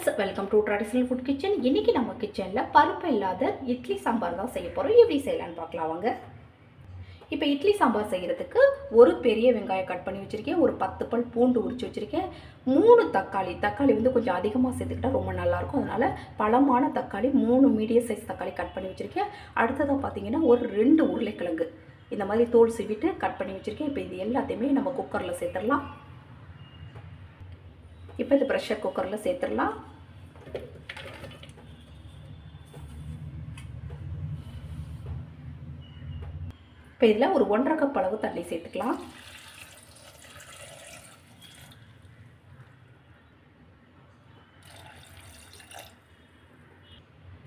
Friends welcome to traditional food kitchen இன்றைக்கி நம்ம கிச்சனில் பருப்பு இல்லாத இட்லி சாம்பார் தான் செய்ய போகிறோம் எப்படி செய்யலான்னு பார்க்கலாம் வாங்க. இப்போ இட்லி சாம்பார் செய்கிறதுக்கு ஒரு பெரிய வெங்காயம் கட் பண்ணி வச்சுருக்கேன். ஒரு பத்து பல் பூண்டு உரிச்சு வச்சுருக்கேன். மூணு தக்காளி தக்காளி வந்து கொஞ்சம் அதிகமாக சேர்த்துக்கிட்டா ரொம்ப நல்லாயிருக்கும் அதனால் பழமான தக்காளி மூணு மீடியம் சைஸ் தக்காளி கட் பண்ணி வச்சுருக்கேன். அடுத்ததாக பார்த்தீங்கன்னா ஒரு ரெண்டு உருளைக்கிழங்கு. இந்த மாதிரி தோல் சிவிட்டு கட் பண்ணி வச்சுருக்கேன். இப்போ இது எல்லாத்தையுமே நம்ம குக்கரில் சேர்த்துடலாம். இப்போ இது ப்ரெஷர் குக்கரில் சேர்த்துடலாம். இப்போ இதில் ஒரு ஒன்றரை கப் அளவு தண்ணி சேர்த்துக்கலாம்.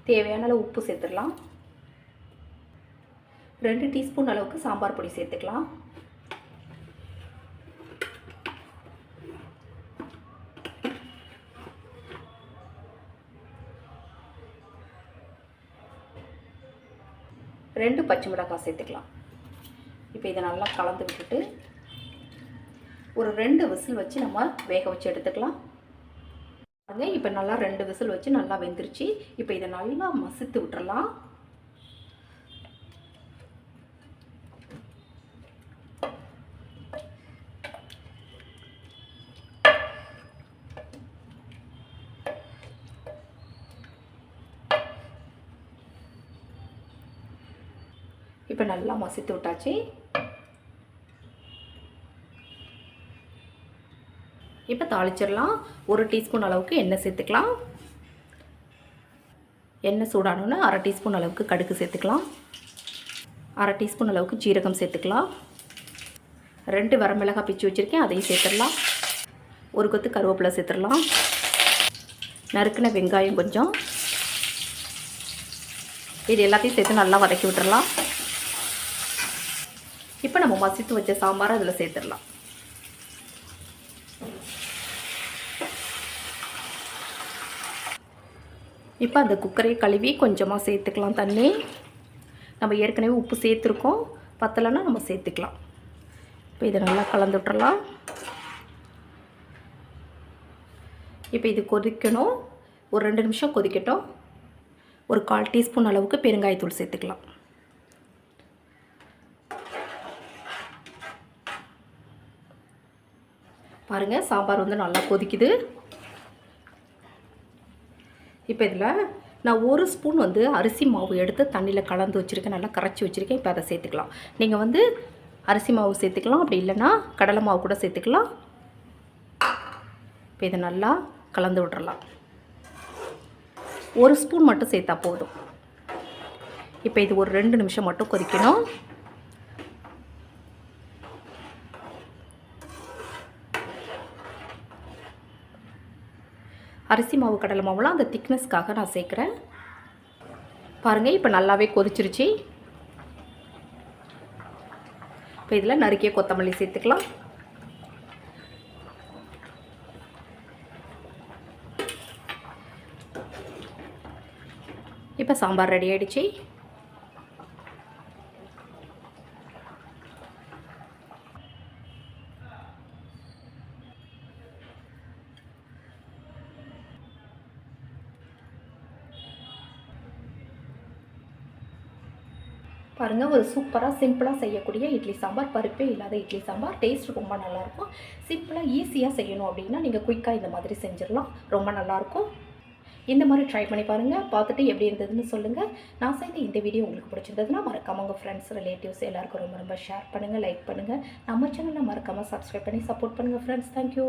தேவையான அளவு உப்பு சேர்த்துடலாம். ரெண்டு டீஸ்பூன் அளவுக்கு சாம்பார் பொடி சேர்த்துக்கலாம். ரெண்டு பச்சை மிளகாய் சேர்த்துக்கலாம். இப்போ இதை நல்லா கலந்து விட்டுட்டு ஒரு ரெண்டு விசில் வச்சு நம்ம வேக வச்சு எடுத்துக்கலாம். பாருங்கள் இப்போ நல்லா ரெண்டு விசில் வச்சு நல்லா வெந்துருச்சு. இப்போ இதை நல்லா மசித்து விட்டுறலாம். இப்போ நல்லா மசித்து விட்டாச்சு. இப்போ தாளிச்சிடலாம். ஒரு டீஸ்பூன் அளவுக்கு எண்ணெய் சேர்த்துக்கலாம். எண்ணெய் சூடானோன்னு அரை டீஸ்பூன் அளவுக்கு கடுகு சேர்த்துக்கலாம். அரை டீஸ்பூன் அளவுக்கு ஜீரகம் சேர்த்துக்கலாம். ரெண்டு வரமிளகாய் பிச்சு வச்சுருக்கேன் அதையும் சேர்த்துடலாம். ஒரு கொத்து கருவேப்பிலை சேர்த்துடலாம். நறுக்கின வெங்காயம் கொஞ்சம். இது எல்லாத்தையும் சேர்த்து நல்லா வதக்கி விட்டுறலாம் இப்போ நம்ம மசித்து வச்ச சாம்பாரை அதில் சேர்த்துடலாம். இப்போ அந்த குக்கரை கழுவி கொஞ்சமாக சேர்த்துக்கலாம் தண்ணி. நம்ம ஏற்கனவே உப்பு சேர்த்துருக்கோம். பத்தலைன்னா நம்ம சேர்த்துக்கலாம். இப்போ இதை நல்லா கலந்து விட்டுறலாம். இப்போ இது கொதிக்கணும். ஒரு ரெண்டு நிமிஷம் கொதிக்கட்டும். ஒரு கால் டீஸ்பூன் அளவுக்கு பெருங்காயத்தூள் சேர்த்துக்கலாம். பாருங்கள் சாம்பார் வந்து நல்லா கொதிக்குது. இப்போ இதில் நான் ஒரு ஸ்பூன் வந்து அரிசி மாவு எடுத்து தண்ணியில் கலந்து வச்சுருக்கேன் நல்லா கரைச்சி வச்சுருக்கேன். இப்போ அதை சேர்த்துக்கலாம். நீங்கள் வந்து அரிசி மாவு சேர்த்துக்கலாம் அப்படி இல்லைன்னா கடலை மாவு கூட சேர்த்துக்கலாம். இப்போ இதை நல்லா கலந்து விட்றலாம் ஒரு ஸ்பூன் மட்டும் சேர்த்தா போதும். இப்போ இது ஒரு ரெண்டு நிமிஷம் மட்டும் கொதிக்கணும். அரிசி மாவு கடலை மாவுலாம் அந்த திக்னஸ்க்காக நான் சேர்க்குறேன். பாருங்கள் இப்போ நல்லாவே கொதிச்சிருச்சு. இப்போ இதில் நறுக்கிய கொத்தமல்லி சேர்த்துக்கலாம். இப்போ சாம்பார் ரெடி ஆகிடுச்சு பாருங்கள் ஒரு சூப்பராக சிம்பிளாக செய்யக்கூடிய இட்லி சாம்பார். பருப்பே இல்லாத இட்லி சாம்பார். டேஸ்ட் ரொம்ப நல்லாயிருக்கும் சிம்பிளாக ஈஸியாக செய்யணும் அப்படின்னா நீங்கள் குயிக்காக இந்த மாதிரி செஞ்சிடலாம். ரொம்ப நல்லாயிருக்கும் இந்த மாதிரி ட்ரை பண்ணி பாருங்கள் பார்த்துட்டு எப்படி இருந்ததுன்னு சொல்லுங்கள் நான் செய்த இந்த வீடியோ உங்களுக்கு பிடிச்சிருந்ததுன்னா மறக்காம உங்கள் ஃப்ரெண்ட்ஸ் ரிலேட்டிவ்ஸ் எல்லாருக்கும் ரொம்ப ரொம்ப ஷேர் பண்ணுங்கள் லைக் பண்ணுங்கள் நம்ம சேனலில் மறக்காமல் சப்ஸ்கிரைப் பண்ணி சப்போர்ட் பண்ணுங்கள் ஃப்ரெண்ட்ஸ் தேங்க்யூ